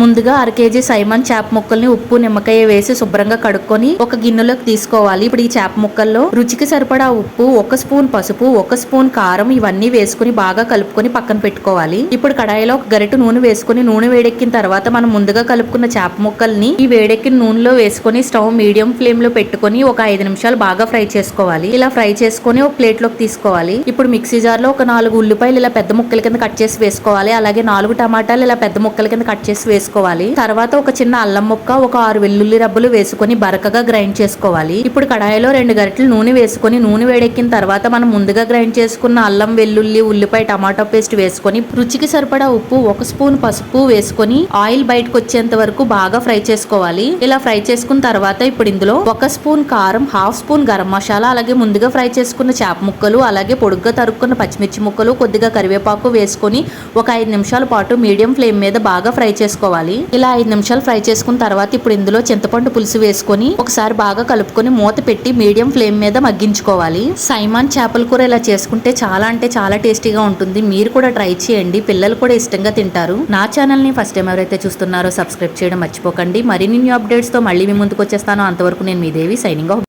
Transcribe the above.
ముందుగా అర KG Simon చేప ముక్కల్ని ఉప్పు నిమ్మకాయ వేసి శుభ్రంగా కడుక్కొని ఒక గిన్నెలోకి తీసుకోవాలి. ఇప్పుడు ఈ చేప ముక్కల్లో రుచికి సరిపడా ఉప్పు ఒక స్పూన్ పసుపు ఒక స్పూన్ కారం ఇవన్నీ వేసుకుని బాగా కలుపుకొని పక్కన పెట్టుకోవాలి. ఇప్పుడు కడాయిలో ఒక గరిటె నూనె వేసుకుని నూనె వేడెక్కిన తర్వాత మనం ముందుగా కలుపుకున్న చేప ముక్కల్ని ఈ వేడెక్కిన నూనెలో వేసుకొని స్టవ్ మీడియం ఫ్లేమ్లో పెట్టుకొని ఒక ఐదు నిమిషాలు బాగా ఫ్రై చేసుకోవాలి. ఇలా ఫ్రై చేసుకొని ఒక ప్లేట్లోకి తీసుకోవాలి. ఇప్పుడు మిక్సీ జార్లో ఒక నాలుగు ఉల్లిపాయలు ఇలా పెద్ద ముక్కల కింద కట్ చేసి వేసుకోవాలి. అలాగే నాలుగు టమాటాలు ఇలా పెద్ద ముక్కల కింద కట్ చేసి వేసుకోవాలి తర్వాత ఒక చిన్న అల్లం ముక్క ఒక ఆరు వెల్లుల్లి రబ్బలు వేసుకొని బరకగా గ్రైండ్ చేసుకోవాలి. ఇప్పుడు కడాయిలో రెండు గరిటలు నూనె వేసుకొని నూనె వేడెక్కిన తర్వాత మనం ముందుగా గ్రైండ్ చేసుకున్న అల్లం వెల్లుల్లి ఉల్లిపాయ టమాటో పేస్ట్ వేసుకొని రుచికి సరిపడా ఉప్పు ఒక స్పూన్ పసుపు వేసుకొని ఆయిల్ బయటకు వచ్చేంత వరకు బాగా ఫ్రై చేసుకోవాలి. ఇలా ఫ్రై చేసుకున్న తర్వాత ఇప్పుడు ఇందులో ఒక స్పూన్ కారం హాఫ్ స్పూన్ గరం మసాలా అలాగే ముందుగా ఫ్రై చేసుకున్న చేప ముక్కలు అలాగే పొడుగ్గా తరుక్కున్న పచ్చిమిర్చి ముక్కలు కొద్దిగా కరివేపాకు వేసుకొని ఒక ఐదు నిమిషాల పాటు మీడియం ఫ్లేమ్ మీద బాగా ఫ్రై చేసుకోవాలి. ఇలా ఐదు నిమిషాలు ఫ్రై చేసుకున్న తర్వాత ఇప్పుడు ఇందులో చింతపండు పులుసు వేసుకొని ఒకసారి బాగా కలుపుకొని మూత పెట్టి మీడియం ఫ్లేమ్ మీద మగ్గించుకోవాలి. సైమాన్ చేపల కూర ఇలా చేసుకుంటే చాలా అంటే చాలా టేస్టీగా ఉంటుంది. మీరు కూడా ట్రై చేయండి. పిల్లలు కూడా ఇష్టంగా తింటారు. నా ఛానల్ని ఫస్ట్ టైం ఎవరైతే చూస్తున్నారో సబ్స్క్రైబ్ చేయడం మర్చిపోకండి. మరిన్ని న్యూ అప్డేట్స్తో మళ్ళీ మీ ముందుకు వచ్చేస్తాను. అంతవరకు నేను మీ దేవి సైనింగ్ ఆఫ్